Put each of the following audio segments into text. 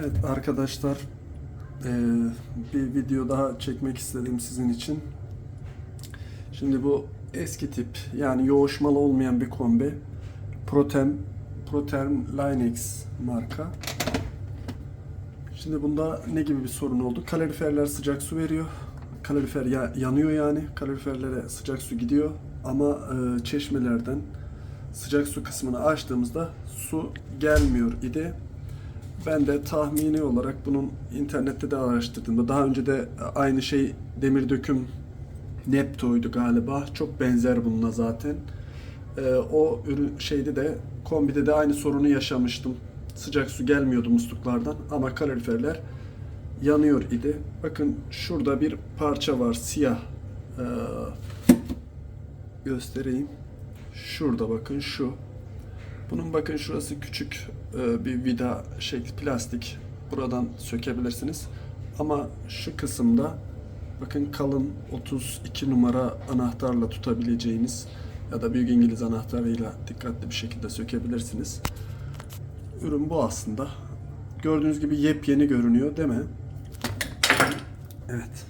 Evet arkadaşlar eee, bir video daha çekmek istedim sizin için. Şimdi bu eski tip yani yoğuşmalı olmayan bir kombi. Protem Proterm Linex marka. Şimdi bunda ne gibi bir sorun oldu? Kaloriferler sıcak su veriyor. Kalorifer ya- yanıyor yani. Kaloriferlere sıcak su gidiyor. Ama e, çeşmelerden sıcak su kısmını açtığımızda su gelmiyor idi. Ben de tahmini olarak bunun internette de araştırdığımda daha önce de aynı şey demir döküm Nepto'ydu galiba. Çok benzer bununla zaten. Ee, o ürün şeyde de kombide de aynı sorunu yaşamıştım. Sıcak su gelmiyordu musluklardan ama kaloriferler yanıyor idi. Bakın şurada bir parça var siyah. Ee, göstereyim. Şurada bakın şu. Bunun bakın şurası küçük e, bir vida şekli plastik. Buradan sökebilirsiniz. Ama şu kısımda bakın kalın 32 numara anahtarla tutabileceğiniz ya da büyük İngiliz anahtarıyla dikkatli bir şekilde sökebilirsiniz. Ürün bu aslında. Gördüğünüz gibi yepyeni görünüyor değil mi? Evet.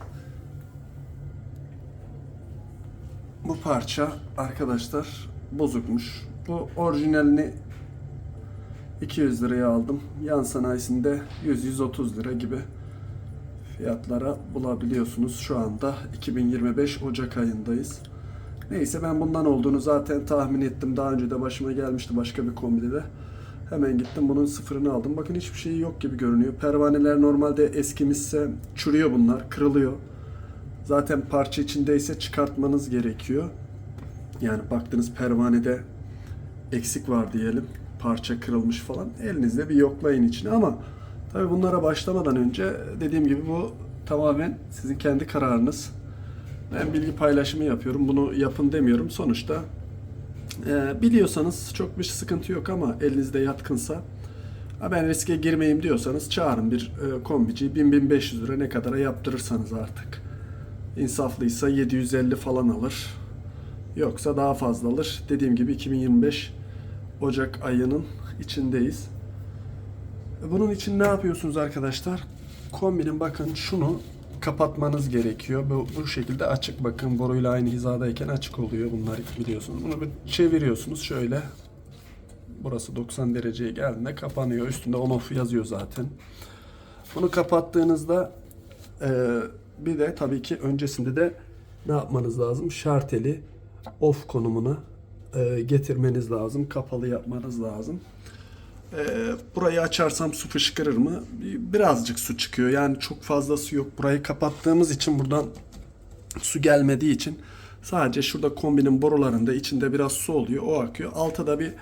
Bu parça arkadaşlar bozukmuş. Bu orijinalini 200 liraya aldım. Yan sanayisinde 100-130 lira gibi fiyatlara bulabiliyorsunuz. Şu anda 2025 Ocak ayındayız. Neyse ben bundan olduğunu zaten tahmin ettim. Daha önce de başıma gelmişti başka bir kombide de. Hemen gittim bunun sıfırını aldım. Bakın hiçbir şey yok gibi görünüyor. Pervaneler normalde eskimişse çürüyor bunlar, kırılıyor. Zaten parça içindeyse çıkartmanız gerekiyor. Yani baktınız pervanede eksik var diyelim. Parça kırılmış falan. Elinizle bir yoklayın içine ama tabii bunlara başlamadan önce dediğim gibi bu tamamen sizin kendi kararınız. Ben bilgi paylaşımı yapıyorum. Bunu yapın demiyorum. Sonuçta e, biliyorsanız çok bir sıkıntı yok ama elinizde yatkınsa ben riske girmeyeyim diyorsanız çağırın bir e, kombici 1000-1500 lira ne kadara yaptırırsanız artık. İnsaflıysa 750 falan alır. Yoksa daha fazla alır. Dediğim gibi 2025 Ocak ayının içindeyiz. Bunun için ne yapıyorsunuz arkadaşlar? Kombinin bakın şunu kapatmanız gerekiyor. Bu, bu şekilde açık bakın boruyla aynı hizadayken açık oluyor bunlar biliyorsunuz. Bunu bir çeviriyorsunuz şöyle. Burası 90 dereceye geldiğinde kapanıyor. Üstünde on off yazıyor zaten. Bunu kapattığınızda e, bir de tabii ki öncesinde de ne yapmanız lazım? Şarteli off konumuna e, getirmeniz lazım. Kapalı yapmanız lazım. E, burayı açarsam su fışkırır mı? Birazcık su çıkıyor. Yani çok fazla su yok. Burayı kapattığımız için buradan su gelmediği için sadece şurada kombinin borularında içinde biraz su oluyor. O akıyor. Alta da bir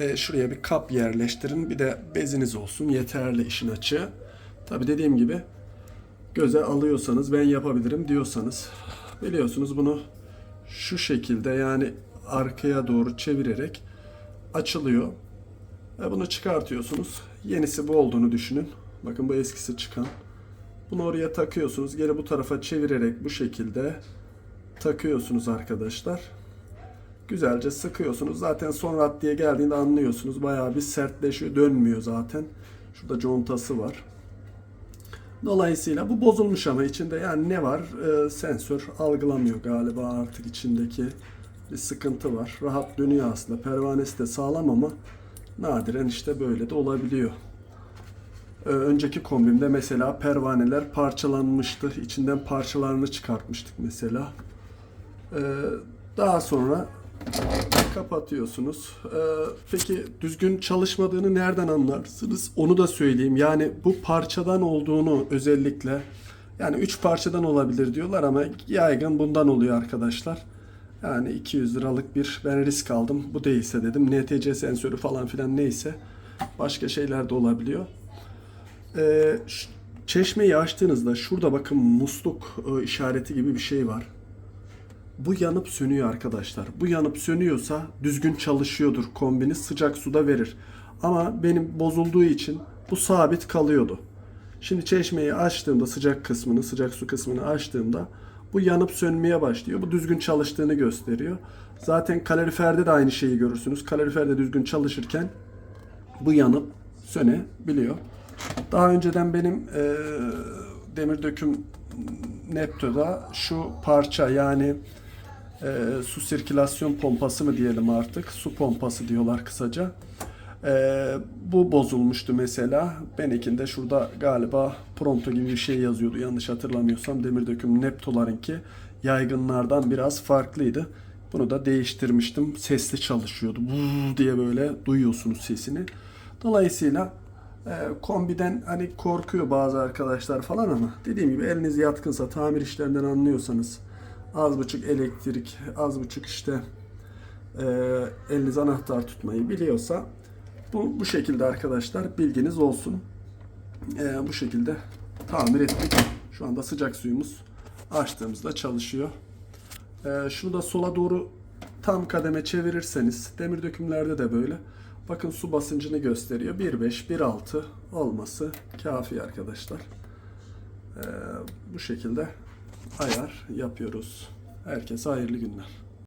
e, şuraya bir kap yerleştirin. Bir de beziniz olsun. Yeterli işin açığı. Tabi dediğim gibi göze alıyorsanız ben yapabilirim diyorsanız biliyorsunuz bunu şu şekilde yani arkaya doğru çevirerek açılıyor. Ve bunu çıkartıyorsunuz. Yenisi bu olduğunu düşünün. Bakın bu eskisi çıkan. Bunu oraya takıyorsunuz. Geri bu tarafa çevirerek bu şekilde takıyorsunuz arkadaşlar. Güzelce sıkıyorsunuz. Zaten son raddeye geldiğinde anlıyorsunuz. Bayağı bir sertleşiyor. Dönmüyor zaten. Şurada contası var. Dolayısıyla bu bozulmuş ama içinde yani ne var? Ee, sensör algılamıyor galiba artık içindeki bir sıkıntı var. Rahat dönüyor aslında. Pervanesi de sağlam ama nadiren işte böyle de olabiliyor. Ee, önceki kombimde mesela pervaneler parçalanmıştı. İçinden parçalarını çıkartmıştık mesela. Ee, daha sonra kapatıyorsunuz. Ee, peki düzgün çalışmadığını nereden anlarsınız? Onu da söyleyeyim. Yani bu parçadan olduğunu özellikle yani 3 parçadan olabilir diyorlar ama yaygın bundan oluyor arkadaşlar. Yani 200 liralık bir ben risk aldım. Bu değilse dedim. NTC sensörü falan filan neyse başka şeyler de olabiliyor. Ee, çeşmeyi açtığınızda şurada bakın musluk e, işareti gibi bir şey var. Bu yanıp sönüyor arkadaşlar. Bu yanıp sönüyorsa düzgün çalışıyordur kombini sıcak suda verir. Ama benim bozulduğu için bu sabit kalıyordu. Şimdi çeşmeyi açtığımda sıcak kısmını, sıcak su kısmını açtığımda bu yanıp sönmeye başlıyor. Bu düzgün çalıştığını gösteriyor. Zaten kaloriferde de aynı şeyi görürsünüz. Kalorifer de düzgün çalışırken bu yanıp sönebiliyor. Daha önceden benim e, demir döküm Nepto'da şu parça yani e, su sirkülasyon pompası mı diyelim artık su pompası diyorlar kısaca. E, bu bozulmuştu mesela. Benimkinde şurada galiba Pronto gibi bir şey yazıyordu yanlış hatırlamıyorsam. Demir döküm Nepto'larınki yaygınlardan biraz farklıydı. Bunu da değiştirmiştim. Sesli çalışıyordu. Vuu diye böyle duyuyorsunuz sesini. Dolayısıyla e, kombiden hani korkuyor bazı arkadaşlar falan ama dediğim gibi eliniz yatkınsa tamir işlerinden anlıyorsanız az buçuk elektrik, az buçuk işte e, eliniz anahtar tutmayı biliyorsa bu, bu şekilde arkadaşlar bilginiz olsun. E, bu şekilde tamir ettik. Şu anda sıcak suyumuz açtığımızda çalışıyor. E, şunu da sola doğru tam kademe çevirirseniz demir dökümlerde de böyle. Bakın su basıncını gösteriyor. 1.5, 1.6 olması kafi arkadaşlar. E, bu şekilde ayar yapıyoruz. Herkese hayırlı günler.